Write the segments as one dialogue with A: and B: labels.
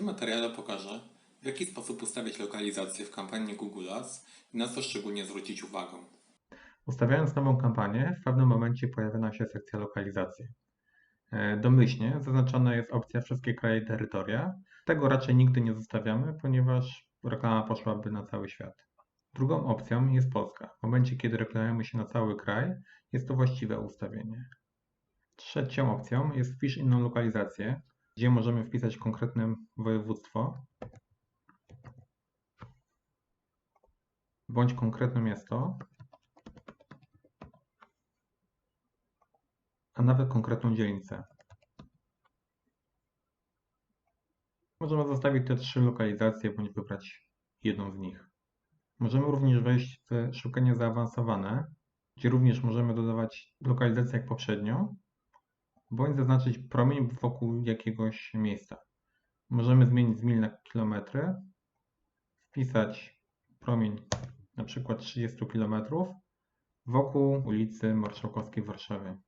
A: tym materiale pokażę, w jaki sposób ustawiać lokalizację w kampanii Google Ads i na co szczególnie zwrócić uwagę.
B: Ustawiając nową kampanię, w pewnym momencie pojawia nam się sekcja lokalizacji. E, Domyślnie zaznaczona jest opcja wszystkie kraje i terytoria. Tego raczej nigdy nie zostawiamy, ponieważ reklama poszłaby na cały świat. Drugą opcją jest Polska. W momencie, kiedy reklamujemy się na cały kraj, jest to właściwe ustawienie. Trzecią opcją jest wpisz inną lokalizację, gdzie możemy wpisać konkretne województwo bądź konkretne miasto, a nawet konkretną dzielnicę. Możemy zostawić te trzy lokalizacje bądź wybrać jedną z nich. Możemy również wejść w szukanie zaawansowane, gdzie również możemy dodawać lokalizację jak poprzednio, bądź zaznaczyć promień wokół jakiegoś miejsca. Możemy zmienić z mil na kilometry, wpisać promień na przykład 30 km wokół ulicy Marszałkowskiej w Warszawie.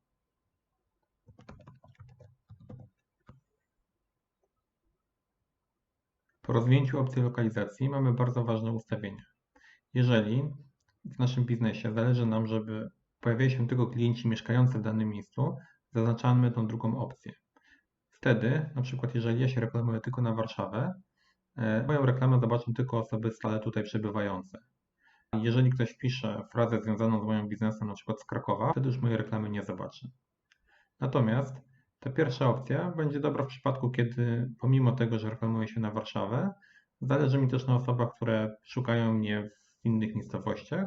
B: Po rozwinięciu opcji lokalizacji mamy bardzo ważne ustawienia. Jeżeli w naszym biznesie zależy nam, żeby pojawiali się tylko klienci mieszkający w danym miejscu, zaznaczamy tą drugą opcję. Wtedy, na przykład jeżeli ja się reklamuję tylko na Warszawę, e, moją reklamę zobaczą tylko osoby stale tutaj przebywające. Jeżeli ktoś wpisze frazę związaną z moim biznesem, na przykład z Krakowa, wtedy już mojej reklamy nie zobaczy. Natomiast ta pierwsza opcja będzie dobra w przypadku, kiedy pomimo tego, że reklamuję się na Warszawę, zależy mi też na osobach, które szukają mnie w innych miejscowościach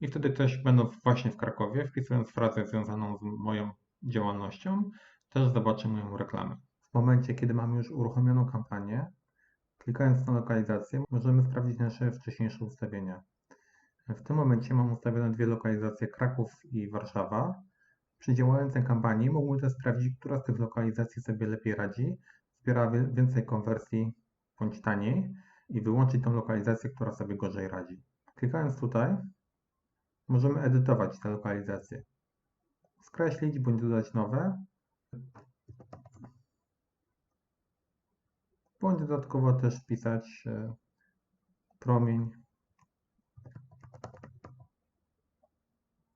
B: i wtedy ktoś będąc właśnie w Krakowie, wpisując frazę związaną z moją działalnością, też zobaczy moją reklamę. W momencie, kiedy mamy już uruchomioną kampanię, klikając na lokalizację, możemy sprawdzić nasze wcześniejsze ustawienia. W tym momencie mam ustawione dwie lokalizacje Kraków i Warszawa. Przy działającej kampanii mógłbym też sprawdzić, która z tych lokalizacji sobie lepiej radzi, zbiera więcej konwersji bądź taniej i wyłączyć tą lokalizację, która sobie gorzej radzi. Klikając tutaj, możemy edytować te lokalizacje. Skreślić bądź dodać nowe, bądź dodatkowo też wpisać e, promień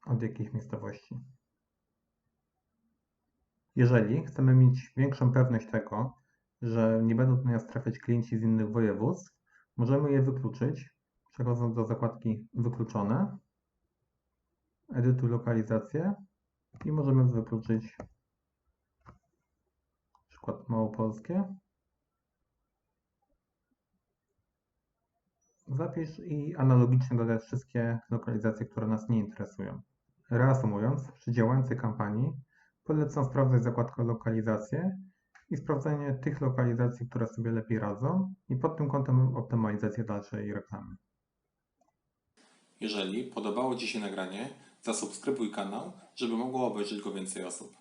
B: od jakiejś miejscowości. Jeżeli chcemy mieć większą pewność tego, że nie będą do nas trafiać klienci z innych województw, możemy je wykluczyć, przechodząc do zakładki wykluczone, edytuj lokalizację i możemy wykluczyć przykład małopolskie. Zapisz i analogicznie dodać wszystkie lokalizacje, które nas nie interesują. Reasumując, przy działającej kampanii polecam sprawdzać zakładkę lokalizacje i sprawdzenie tych lokalizacji, które sobie lepiej radzą i pod tym kątem optymalizację dalszej reklamy.
A: Jeżeli podobało Ci się nagranie, zasubskrybuj kanał, żeby mogło obejrzeć go więcej osób.